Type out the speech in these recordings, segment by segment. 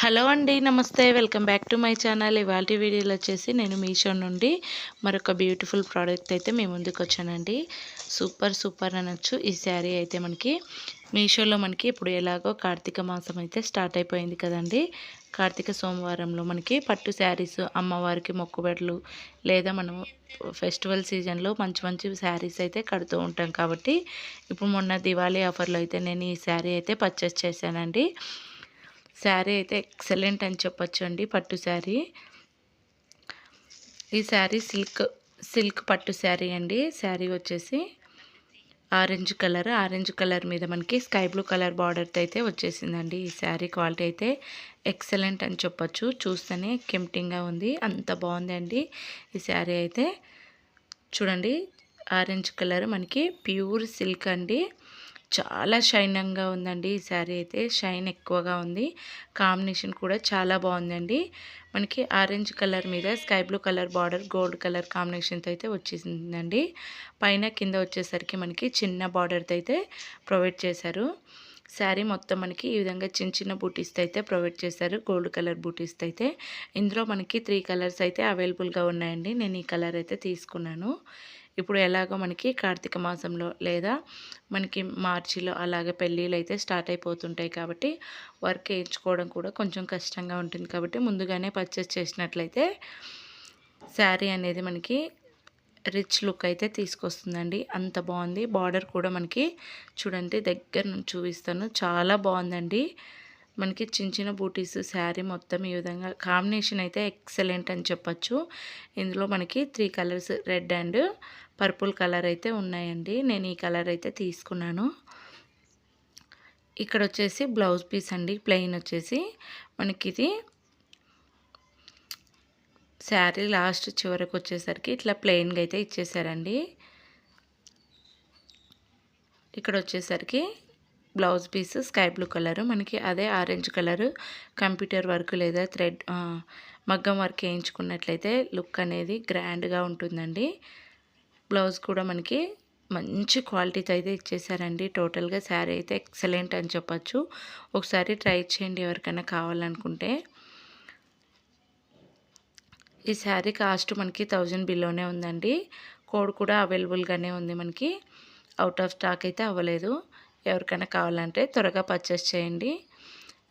Hello అండి నమస్తే. Welcome back to my channel. ఇవాళ వీడియోలో వచ్చేసి నేను మీషో నుండి మరొక బ్యూటిఫుల్ ప్రోడక్ట్ అయితే మీ ముందుకు వచ్చానండి. సూపర్ సూపర్ అనొచ్చు ఈ శారీ అయితే మనకి. మీషోలో మనకి ఇప్పుడు ఎలాగో కార్తీక మాసం అయితే స్టార్ట్ అయిపోయింది కదండి. కార్తీక సోమవారంలో మనకి పట్టు శారీస్ అమ్మవారికి మొక్కుబెడలు లేదా మనం ఫెస్టివల్ సీజన్లో మంచి మంచి శారీస్ అయితే కడుతూ ఉంటాం కాబట్టి ఇప్పుడు మొన్న దివాళీ ఆఫర్లో అయితే నేను ఈ శారీ అయితే పర్చేస్ చేశానండి. శారీ అయితే ఎక్సలెంట్ అని చెప్పొచ్చు అండి పట్టు శారీ. ఈ శారీ సిల్క్ సిల్క్ పట్టు శారీ అండి. శారీ వచ్చేసి ఆరెంజ్ కలర్. ఆరెంజ్ కలర్ మీద మనకి స్కై బ్లూ కలర్ బార్డర్తో అయితే వచ్చేసిందండి ఈ శారీ. క్వాలిటీ అయితే ఎక్సలెంట్ అని చెప్పొచ్చు. చూస్తేనే కెంప్టింగ్గా ఉంది. అంత బాగుంది ఈ శారీ అయితే. చూడండి ఆరెంజ్ కలర్ మనకి ప్యూర్ సిల్క్ అండి. చాలా షైనంగా ఉందండి. ఈ శారీ అయితే షైన్ ఎక్కువగా ఉంది. కాంబినేషన్ కూడా చాలా బాగుందండి. మనకి ఆరెంజ్ కలర్ మీద sky blue colour border gold colour కాంబినేషన్తో అయితే వచ్చేసిందండి. పైన కింద వచ్చేసరికి మనకి చిన్న బార్డర్తో అయితే ప్రొవైడ్ చేశారు. శారీ మొత్తం మనకి ఈ విధంగా చిన్న చిన్న బూటీస్తో అయితే ప్రొవైడ్ చేశారు. గోల్డ్ కలర్ బూటీస్తో అయితే. ఇందులో మనకి త్రీ కలర్స్ అయితే అవైలబుల్గా ఉన్నాయండి. నేను ఈ కలర్ అయితే తీసుకున్నాను. ఇప్పుడు ఎలాగో మనకి కార్తీక మాసంలో లేదా మనకి మార్చిలో అలాగే పెళ్ళిళ్ళు అయితే స్టార్ట్ అయిపోతుంటాయి కాబట్టి వర్క్ వేయించుకోవడం కూడా కొంచెం కష్టంగా ఉంటుంది కాబట్టి ముందుగానే పర్చేస్ చేసినట్లయితే శారీ అనేది మనకి రిచ్ లుక్ అయితే తీసుకొస్తుందండి. అంత బాగుంది. బార్డర్ కూడా మనకి చూడండి దగ్గర నుంచి చూపిస్తాను. చాలా బాగుందండి. మనకి చిన్న చిన్న బూటీస్ శారీ మొత్తం ఈ విధంగా కాంబినేషన్ అయితే ఎక్సలెంట్ అని చెప్పచ్చు. ఇందులో మనకి three colours red and purple colour అయితే ఉన్నాయండి. నేను ఈ కలర్ అయితే తీసుకున్నాను. ఇక్కడ వచ్చేసి బ్లౌజ్ పీస్ అండి ప్లెయిన్ వచ్చేసి. మనకి ఇది శారీ లాస్ట్ చివరికి వచ్చేసరికి ఇట్లా ప్లెయిన్గా అయితే ఇచ్చేసారండి. ఇక్కడ వచ్చేసరికి blouse piece sky blue colour. మనకి అదే ఆరెంజ్ కలర్. కంప్యూటర్ వర్క్ లేదా థ్రెడ్ మగ్గం వర్క్ వేయించుకున్నట్లయితే లుక్ అనేది గ్రాండ్గా ఉంటుందండి. బ్లౌజ్ కూడా మనకి మంచి క్వాలిటీతో అయితే ఇచ్చేసారండి. టోటల్గా శారీ అయితే ఎక్సలెంట్ అని చెప్పచ్చు. ఒకసారి ట్రై చేయండి ఎవరికైనా కావాలనుకుంటే. ఈ శారీ కాస్ట్ మనకి థౌజండ్ బిలోనే ఉందండి. కోడ్ కూడా అవైలబుల్గానే ఉంది మనకి. అవుట్ ఆఫ్ స్టాక్ అయితే అవ్వలేదు. ఎవరికైనా కావాలంటే త్వరగా పర్చేస్ చేయండి.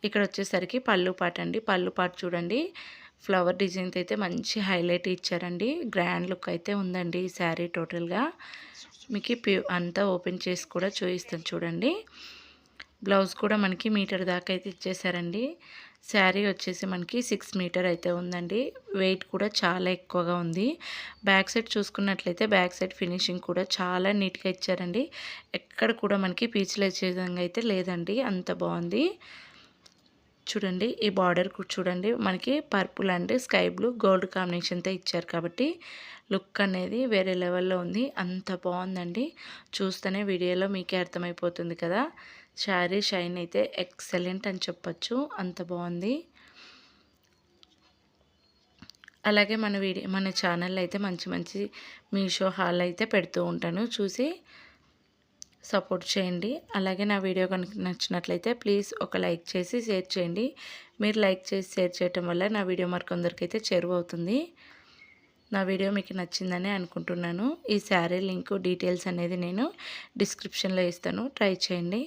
ఇక్కడ వచ్చేసరికి పళ్ళు పాట అండి. పళ్ళు పాట చూడండి. ఫ్లవర్ డిజైన్తో అయితే మంచి హైలైట్ ఇచ్చారండి. గ్రాండ్ లుక్ అయితే ఉందండి ఈ శారీ టోటల్గా మీకు ప్యూ అంతా ఓపెన్ చేసి కూడా చూపిస్తాను చూడండి. బ్లౌజ్ కూడా మనకి మీటర్ దాకా అయితే ఇచ్చేసారండి. శారీ వచ్చేసి మనకి సిక్స్ మీటర్ అయితే ఉందండి. వెయిట్ కూడా చాలా ఎక్కువగా ఉంది. బ్యాక్ సైడ్ చూసుకున్నట్లయితే బ్యాక్ సైడ్ ఫినిషింగ్ కూడా చాలా నీట్గా ఇచ్చారండి. ఎక్కడ కూడా మనకి పీచులు వచ్చే విధంగా అయితే లేదండి. అంత బాగుంది. చూడండి ఈ బార్డర్ చూడండి మనకి purple and sky blue gold కాంబినేషన్తో ఇచ్చారు కాబట్టి లుక్ అనేది వేరే లెవెల్లో ఉంది. అంత బాగుందండి. చూస్తేనే వీడియోలో మీకే అర్థమైపోతుంది కదా. శారీ షైన్ అయితే ఎక్సలెంట్ అని చెప్పచ్చు. అంత బాగుంది. అలాగే మన వీడియో మన ఛానల్ అయితే మంచి మంచి మీషో హాల్ అయితే పెడుతూ ఉంటాను. చూసి సపోర్ట్ చేయండి. అలాగే నా వీడియో కనుక నచ్చినట్లయితే ప్లీజ్ ఒక లైక్ చేసి షేర్ చేయండి. మీరు లైక్ చేసి షేర్ చేయటం వల్ల నా వీడియో మరికొందరికైతే చేరువవుతుంది. నా వీడియో మీకు నచ్చిందని అనుకుంటున్నాను. ఈ శారీ లింక్ డీటెయిల్స్ అనేది నేను డిస్క్రిప్షన్లో ఇస్తాను. ట్రై చేయండి.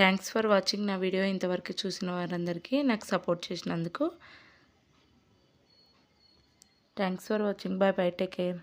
థ్యాంక్స్ ఫర్ వాచింగ్ నా వీడియో ఇంతవరకు చూసిన వారందరికీ నాకు సపోర్ట్ చేసినందుకు. Thanks for watching. Bye bye take care.